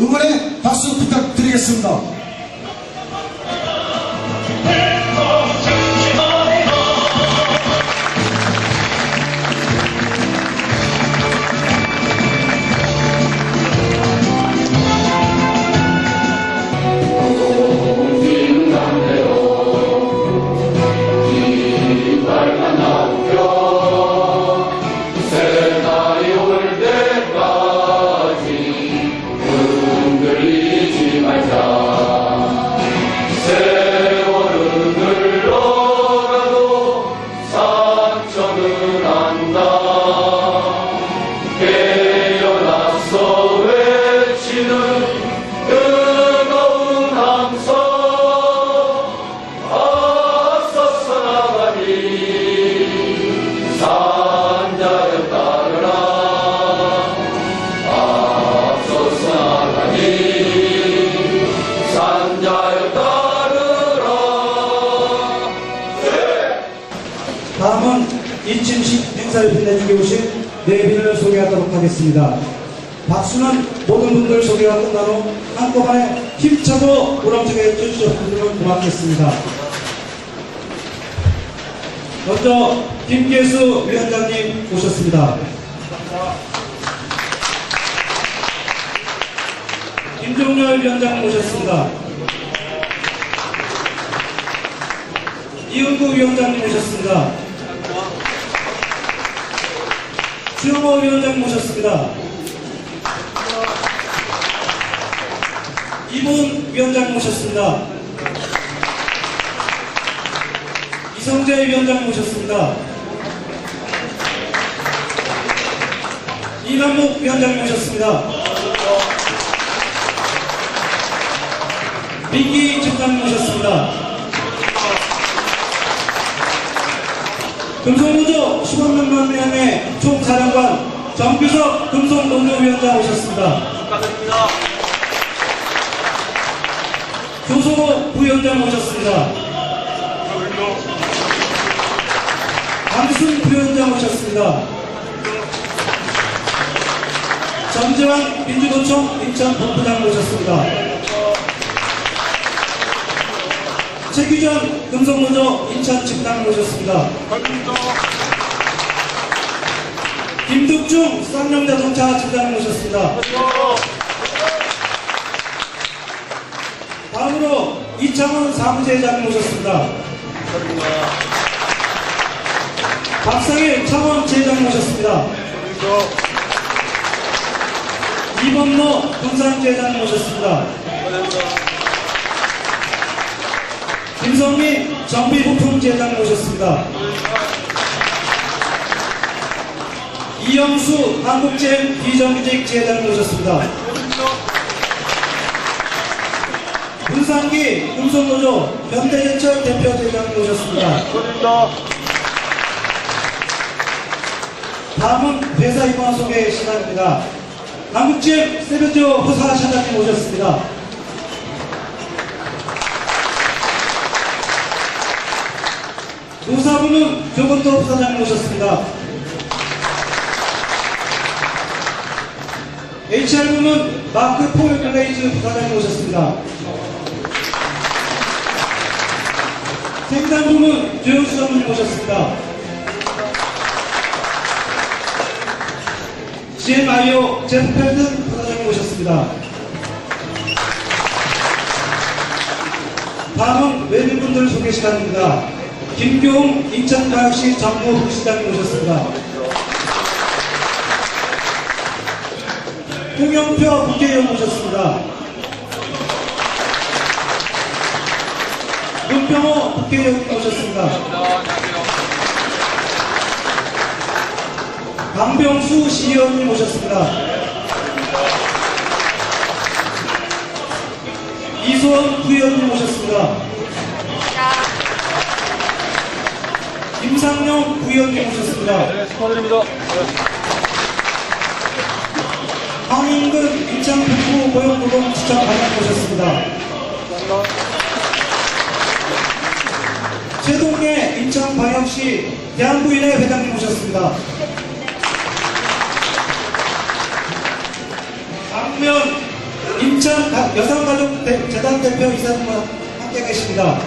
응원의 박수 부탁드리겠습니다. 행사를 빛내주게 오신 내빈을 소개하도록 하겠습니다. 박수는 모든 분들 소개가 끝난 후 한꺼번에 힘차고 우렁차게 쳐주셨으면 고맙겠습니다. 먼저 김계수 위원장님 오셨습니다. 김종렬 위원장 모셨습니다. 이은구 위원장님 모셨습니다. 주영호 위원장 모셨습니다. 이분 위원장 모셨습니다. 이성재 위원장 모셨습니다. 이남목 위원장 모셨습니다. 민기 청장 모셨습니다. 금속노조 15명만 명의 총사령관 정규석 금속노조위원장 오셨습니다. 축하드립니다 조성호 부위원장 오셨습니다. 강순 부위원장 오셨습니다. 전재환 민주노총 인천 본부장 오셨습니다. 최규전 금속노조 인천 집단 오셨습니다. 김득중 쌍용자동차 집단 오셨습니다. 다음으로 이창훈 사무제장 모셨습니다. 박상일 창원 제장 모셨습니다. 이범노 군산제장 모셨습니다. 김성민 정비부품제장 모셨습니다. 이영수 한국제 비정규직 제장 모셨습니다. 군산기 금속노조 현대제철 대표제장 모셨습니다. 다음은 회사 임원 소개 시간입니다. 한국집 세변조 호사 사장님 오셨습니다. 노사부는 조건도 사장님 오셨습니다. HR부문 마크 폴 글레이즈 부사장님 오셨습니다. 생산 부문 조영수 장님 오셨습니다. GM 아이오 제프 펠든 부사장님 오셨습니다. 다음은 외빈분들 소개 시간입니다. 김교웅 인천과학시 정무 부시장님 오셨습니다. 홍영표 국회의원 오셨습니다. 문병호 국회의원 오셨습니다. 강병수 시의원님 오셨습니다. 이소원 부의원님 오셨습니다. 김상용 부의원님 오셨습니다. 축하드립니다. 황인근 인천북부 고용노동 추천 관련 오셨습니다. 최동래 인천광역시 대한부인회 회장님 오셨습니다. 박면 인천 가- 여성가족재단 대표 이사님과 함께 계십니다.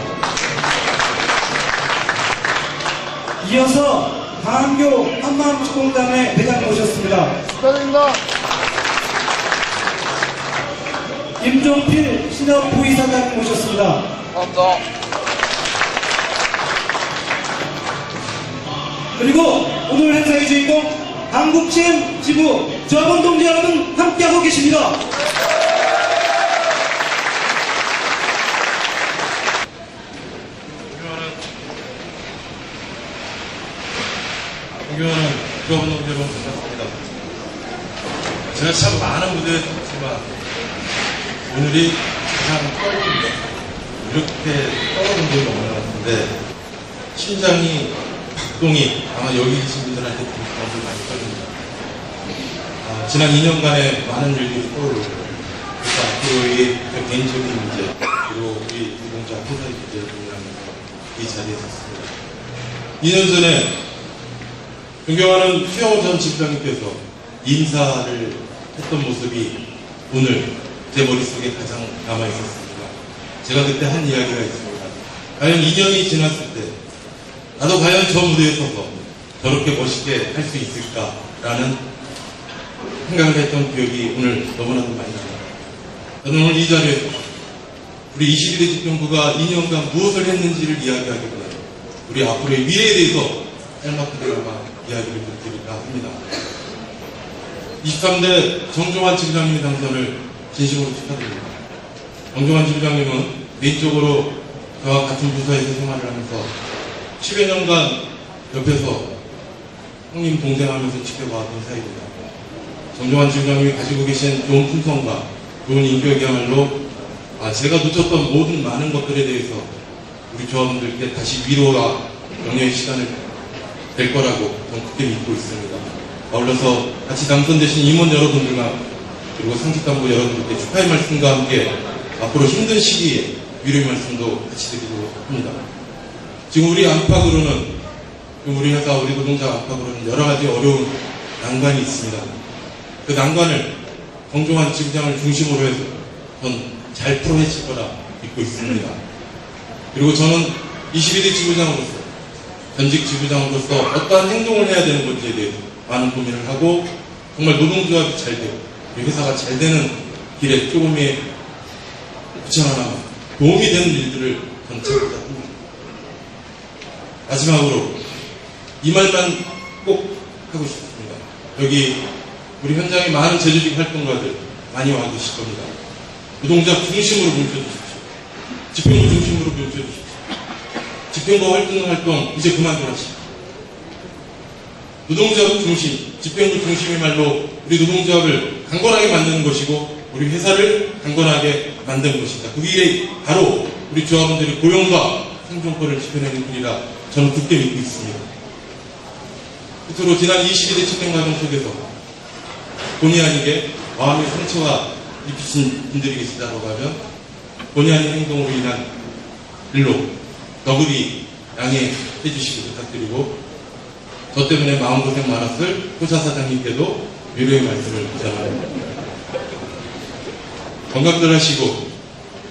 이어서 강한교 한마음축공단의 회장님 오셨습니다. 축하드립니다. 김종필 신협 부이사장님 오셨습니다. 감사합니다. 그리고 오늘 행사의 주인공 한국GM 지부 조합원 동지 여러분 함께하고 계십니다. 공교는 조합원 여러분 반갑습니다. 제가 참 많은 무대에 섰지만 오늘이 가장 떨립니다. 이렇게 떨어진 적이 없는 것 같은데 심장이 박동이 아마 여기 계신 분들한테 공감을 많이 떨립니다. 아, 지난 2년간의 많은 일들이 떠오르고 그래서 앞으로의 저 개인적인 문제 그리고 우리 노동자 회사의 문제를 고민하면서 이 자리에 섰습니다. 2년 전에 존경하는 수영호 전 집장님께서 인사를 했던 모습이 오늘 제 머릿속에 가장 남아 있었습니다. 제가 그때 한 이야기가 있습니다. 과연 2년이 지났을 때 나도 과연 저 무대에 서서 저렇게 멋있게 할 수 있을까라는 생각을 했던 기억이 오늘 너무나도 많이 납니다. 저는 오늘 이 자리에서 우리 21대 집정부가 2년간 무엇을 했는지를 이야기하기보다는 우리 앞으로의 미래에 대해서 짤막하게나마 이야기를 드릴까 합니다. 23대 정종환 지부장님의 당선을 진심으로 축하드립니다. 정종환 지부장님은 개인적으로 저와 같은 부서에서 생활을 하면서 10여 년간 옆에서 형님 동생 하면서 지켜봐왔던 사이입니다. 정종환 지부장님이 가지고 계신 좋은 품성과 좋은 인격이야말로 아, 제가 놓쳤던 모든 많은 것들에 대해서 우리 조합원들께 다시 위로와 격려의 시간을 될 거라고 저는 그렇게 믿고 있습니다. 아울러서 같이 당선되신 임원 여러분들과 그리고 상직간부 여러분들께 축하의 말씀과 함께 앞으로 힘든 시기에 위로의 말씀도 같이 드리도록 합니다. 지금 우리 안팎으로는 우리 회사 우리 노동자 안팎으로는 여러 가지 어려운 난관이 있습니다. 그 난관을 정종환 지부장을 중심으로 해서 전 잘 풀어내실 거라 믿고 있습니다. 그리고 저는 21대 지부장으로서 전직 지부장으로서 어떠한 행동을 해야 되는 건지에 대해서 많은 고민을 하고 정말 노동조합이 잘 되고 회사가 잘 되는 길에 조금의 부처하나 도움이 되는 일들을 저는 찾고자 합니다. 마지막으로 이 말만 꼭 하고 싶습니다. 여기 우리 현장에 많은 제주직 활동가들 많이 와 계실 겁니다. 노동자 중심으로 뭉쳐주십시오. 집행부 중심으로 뭉쳐주십시오. 집행부 활동 활동 이제 그만두라십시오. 노동조합 중심, 집행부 중심의 말로 우리 노동조합을 강건하게 만드는 것이고 우리 회사를 강건하게 만드는 것입니다. 그 길이 바로 우리 조합원들의 고용과 생존권을 지켜내는 길이라 저는 굳게 믿고 있습니다. 끝으로 지난 22대 집행 과정 속에서 본의 아니게 마음의 상처가 입히신 분들이 계시다고 하면 본의 아닌 행동으로 인한 일로 너그리 양해해 주시기 부탁드리고 저 때문에 마음고생 많았을 호사 사장님께도 위로의 말씀을 전합니다. 건강들 하시고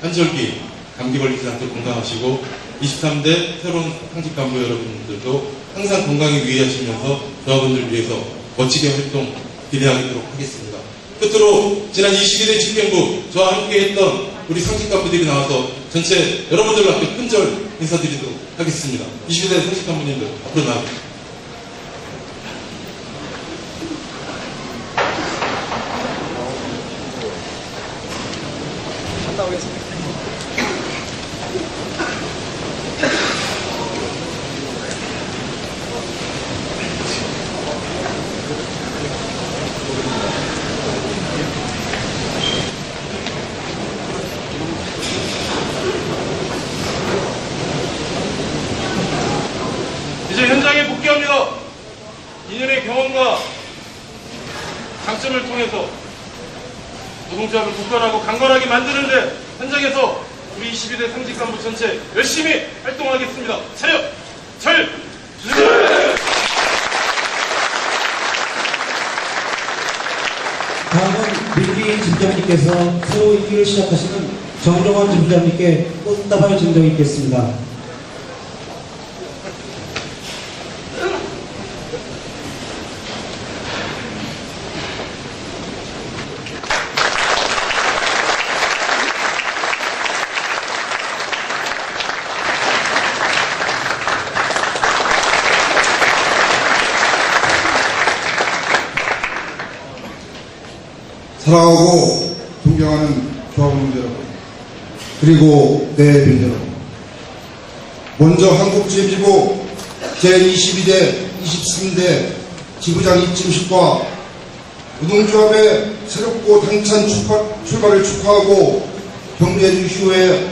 한절기 감기 걸리지 않도록 건강하시고 23대 새로운 상직 간부 여러분들도 항상 건강에 유의하시면서 조합원들 위해서 멋지게 활동 기대하도록 하겠습니다. 끝으로 지난 21대 집행부 저와 함께 했던 우리 상직 간부들이 나와서 전체 여러분들 앞에 큰절 인사드리도록 하겠습니다. 21대 상직 간부님들 앞으로 나와주세요. 이제 현장에 복귀합니다. 2년의 경험과 장점을 통해서 노동조합을 국가하고 강건하게 만드는데 현장에서 우리 22대 상직 간부 전체 열심히 활동하겠습니다. 차렷! 절! 다음은 민기 집장님께서 새로 임기를 시작하시는 정정환 집장님께 꽃다발 증정이 있겠습니다. 사랑하고 존경하는 조합원들 여러분, 그리고 내빈 여러분. 먼저 한국지휘부 제22대, 23대 지부장 입증식과 노동조합의 새롭고 당찬 축하- 출발 을 축하하고 경례해준 이후에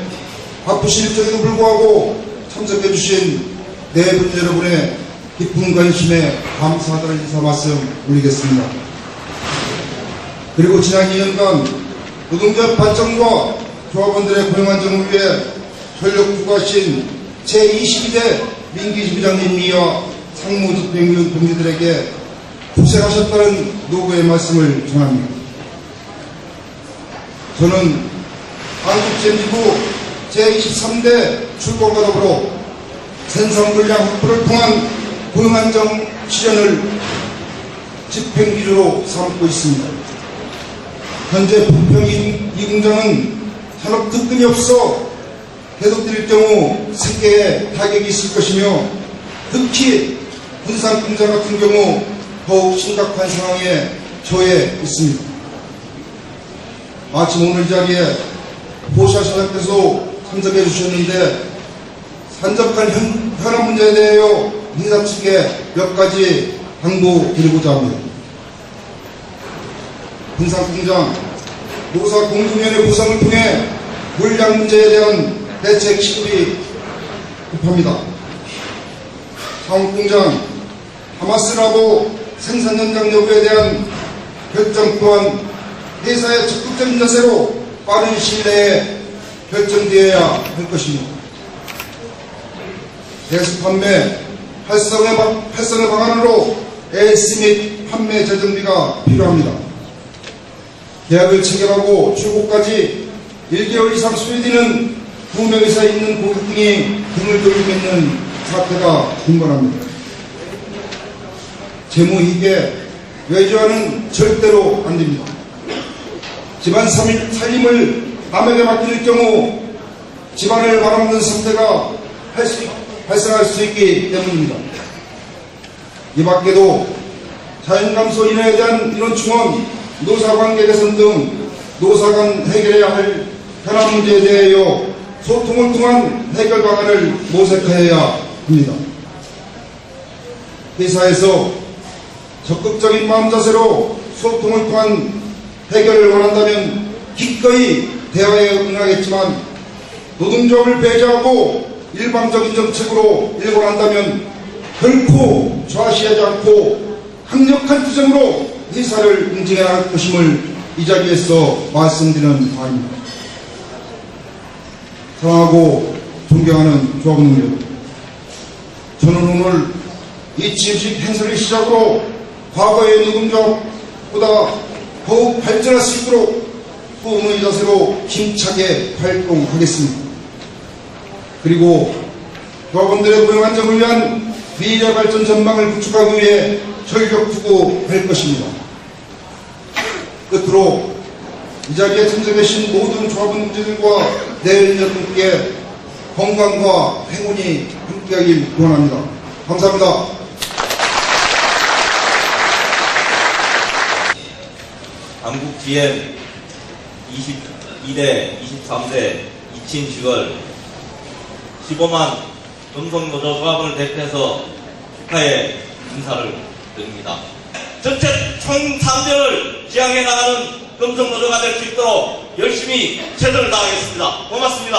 바쁘신 일정에도 불구하고 참석해 주신 네 분 여러분의 깊은 관심에 감사하다는 인사 말씀 올리겠습니다. 그리고 지난 2년간 노동조합 발전과 조합원들의 고용 안정을 위해 전력 투구하신 제22대 민기 지 부장님이와 상무 집행위원 동지들에게 고생하셨다는 노고의 말씀을 전합니다. 저는 한국제미부 제23대 출범과 더불어 생산물량 확보를 통한 고용 안정 실현을 집행기조로 삼고 있습니다. 현재 부평 이- 이 공장은 산업 특근이 없어 계속될 경우 생계에 타격이 있을 것이며 특히 군산 공장 같은 경우 더욱 심각한 상황에 처해 있습니다. 마침 오늘 이 자리에 보샤 사장께서 참석해 주셨는데 산적한 현, 현안 문제에 대하여 인사 측에 몇 가지 당부 드리고자 합니다. 군산공장 노사 공동위원회 구성을 통해 물량 문제에 대한 대책 시급이 급합니다. 상업공장 하마스라고 생산 현장 여부에 대한 결정 또한 회사의 적극적인 자세로 빠른 시일 내에 결정되어야 할 것입니다. 대수 판매 활성화 방안으로 AS 및 판매 재정비가 필요합니다. 계약을 체결하고 출고까지 1개월 이상 소요되는 구매회사에 있는 고객 등이 등을 돌리고 있는 사태가 빈번합니다. 재무 이익에 외주하는 절대로 안 됩니다. 집안 살림을 남에게 맡길 경우 집안을 말아먹는 사태가 발생할 수 있기 때문입니다. 이 밖에도 자연 감소 인해에 대한 인원 충원, 노사관계 개선 등 노사 간 해결해야 할 현안 문제에 대하여 소통을 통한 해결 방안을 모색하여야 합니다. 회사에서 적극적인 마음 자세로 소통을 통한 해결을 원한다면 기꺼이 대화에 응하겠지만 노동조합을 배제하고 일방적인 정책으로 일관한다면 결코 좌시하지 않고 강력한 투쟁으로 회사를 응징해야 할 것임을 이 자리에서 말씀드리는 바입니다. 사랑하고 존경하는 조합원 여러분, 저는 오늘 이 지식 행사를 시작으로 과거의 노동조합보다 더욱 발전할 수 있도록 후원의 자세로 힘차게 활동하겠습니다. 그리고 조합원들의 고용 안정을 위한 미래 발전 전망을 구축하기 위해 전력 투구할 것입니다. 끝으로 이 자리에 참석하신 모든 조합원들과 내일 여러분께 건강과 행운이 함께하길 원합니다. 감사합니다. 한국 GM 22대, 23대 이친 주열 15만 금속노조 조합을 대표해서 축하의 인사를 드립니다. 전체 총 3대를 지향해 나가는 금속노조가 될 수 있도록 열심히 최선을 다하겠습니다. 고맙습니다.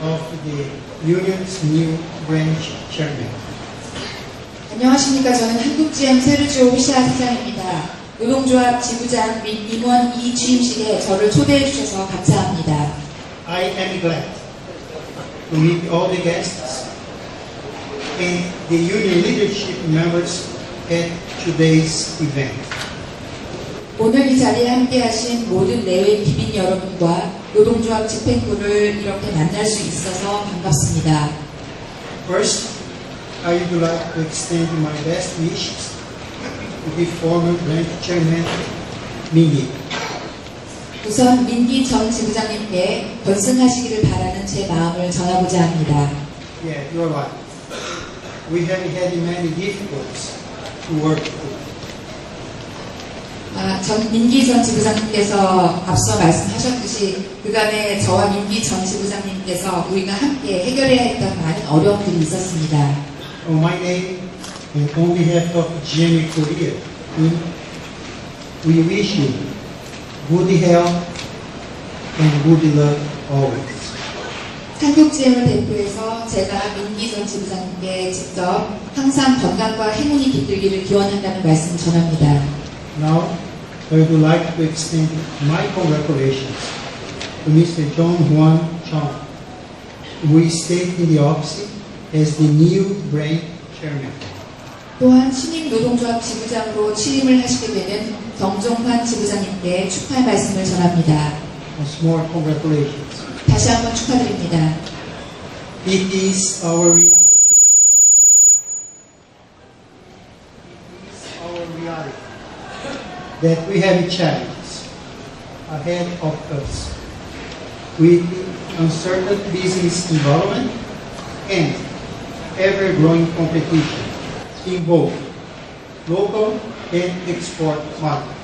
of the union's new branch chairman. 안녕하십니까. 저는 한국GM 세르지오 휘샤 사장입니다. 노동조합 지부장 및 임원 이 취임식에 저를 초대해 주셔서 감사합니다. I am glad to meet all the guests and the union leadership members at today's event. 오늘 이 자리에 함께하신 모든 내외 기빈 여러분과 노동조합 집행부를 이렇게 만날 수 있어서 반갑습니다. First, I would like to extend my best wishes to the former branch chairman, Mingi. 우선 민기 전 지부장님께 건승하시기를 바라는 제 마음을 전하고자 합니다. Yeah, you're right. We have had many difficulties to work with. 아, 전 민기 전 지부장님께서 앞서 말씀하셨듯이 그간에 저와 민기 전 지부장님께서 우리가 함께 해결해야 했던 많은 어려움들이 있었습니다. On my name and on behalf of GME Korea, we, we wish you good health and good luck always. 한국GM을 대표해서 제가 민기 전 지부장님께 직접 항상 건강과 행운이 깃들기를 기원한다는 말씀을 전합니다. Now, I would like to extend my congratulations to Mr. John Juan Chong, who is taking the office as the new branch chairman. 또한 신임 노동조합 지부장으로 취임을 하시게 되는 정종환 지부장님께 축하의 말씀을 전합니다. Once more, congratulations. 다시 한번 축하드립니다. It is our reality. It is our reality that we have challenges ahead of us with the uncertain business environment and ever-growing competition in both local and export markets.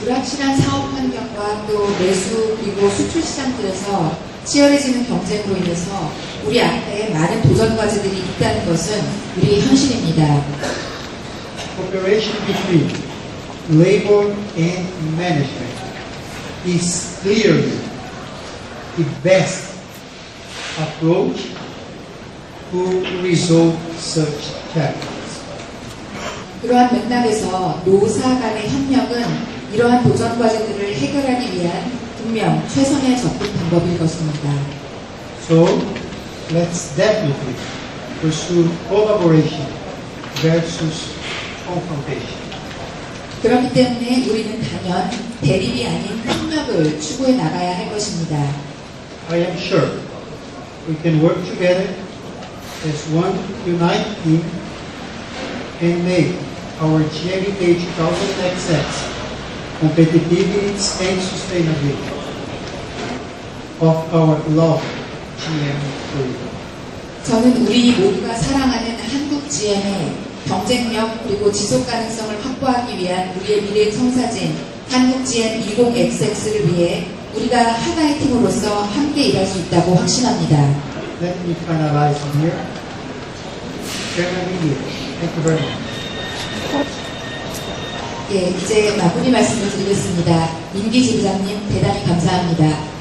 불확실한 사업 환경과 또 내수 그리고 수출 시장들에서 치열해지는 경쟁으로 인해서 우리 앞에 많은 도전 과제들이 있다는 것은 우리의 현실입니다. Cooperation between labor and management is clearly the best approach to resolve such challenges. 그러한 맥락에서 노사 간의 협력은 이러한 도전 과제들을 해결하기 위한 분명 최선의 접근 방법일 것입니다. So, let's definitely pursue collaboration versus confrontation. 그렇기 때문에 우리는 단연 대립이 아닌 협력을 추구해 나가야 할 것입니다. I am sure we can work together as one united team and make our GMK 2000 access competitiveness and sustainability of our love GM Korea. 저는 우리 모두가 사랑하는 한국 GM의 경쟁력 그리고 지속 가능성을 확보하기 위한 우리의 미래 청사진 한국 GM 20XX 를 위해 우리가 하나의 팀으로서 함께 일할 수 있다고 확신합니다. Let me finalize here. Chairman Lee, thank you very much. 예, 이제 마무리 말씀을 드리겠습니다. 임기 지부장님 대단히 감사합니다.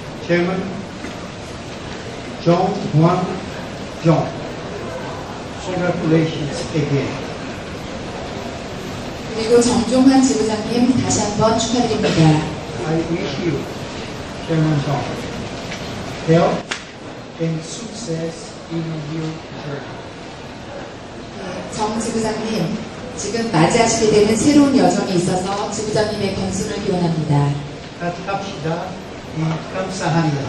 Juan John. Congratulations again. 그리고 정종환 지부장님 다시 한번 축하드립니다. I wish you, Chairman John, health and success in your journey. 예, 정 지부장님 지금 맞이하시게 되는 새로운 여정에 있어서 지부장님의 건승을 기원합니다. 같이 합시다. 이 감사합니다.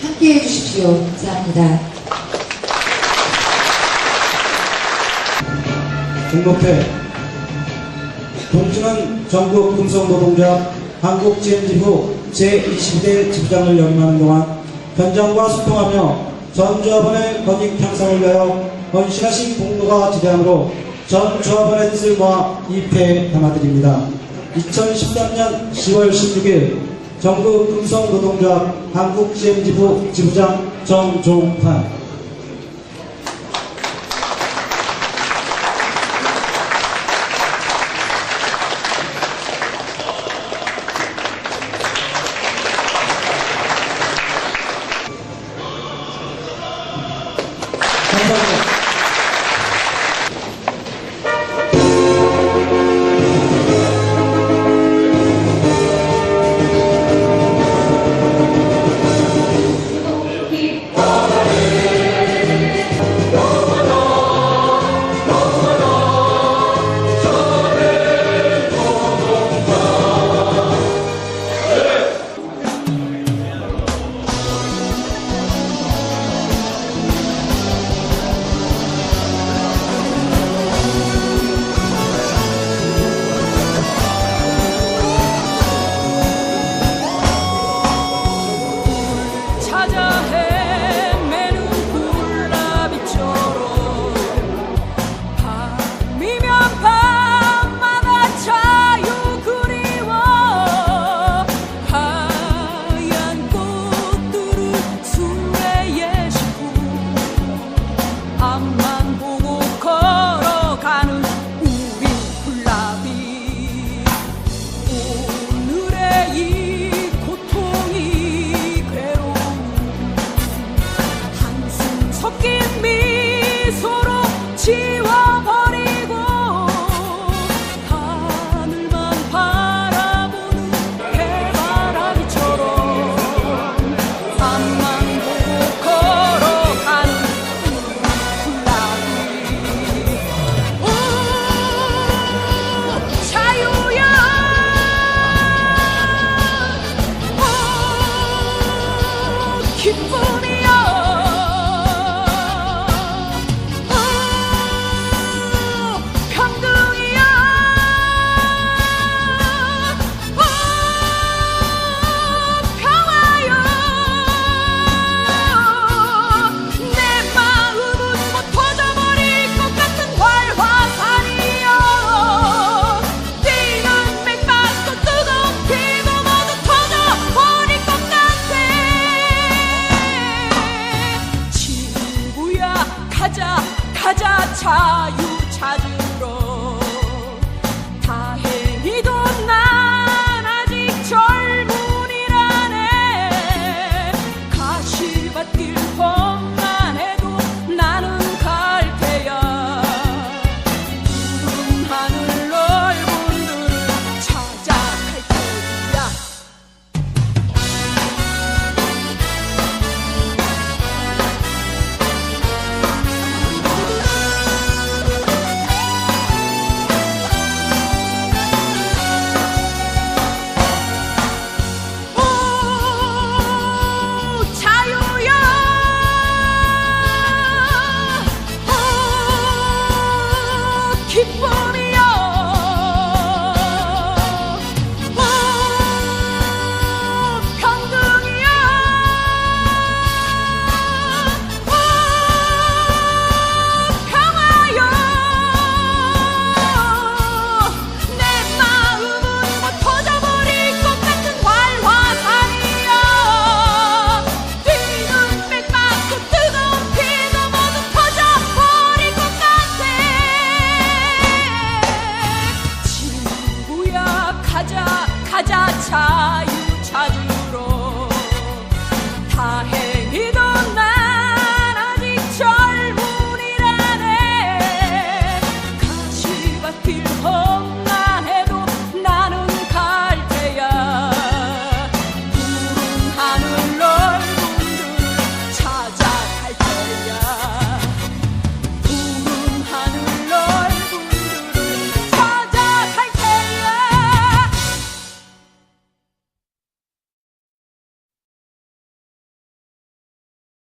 함께 해 주십시오. 감사합니다. 중목회 동주는 전국 금속노동자 한국GM지부 제22대 지부장을 역임하는 동안 현장과 소통하며 전 조합원의 권익 향상을 위하여 헌신하신 공로가 지대하므로 전 조합원의 뜻을 모아 입회에 담아드립니다. 2013년 10월 16일 전국 금속노동조합 한국GM지부 지부장 정종환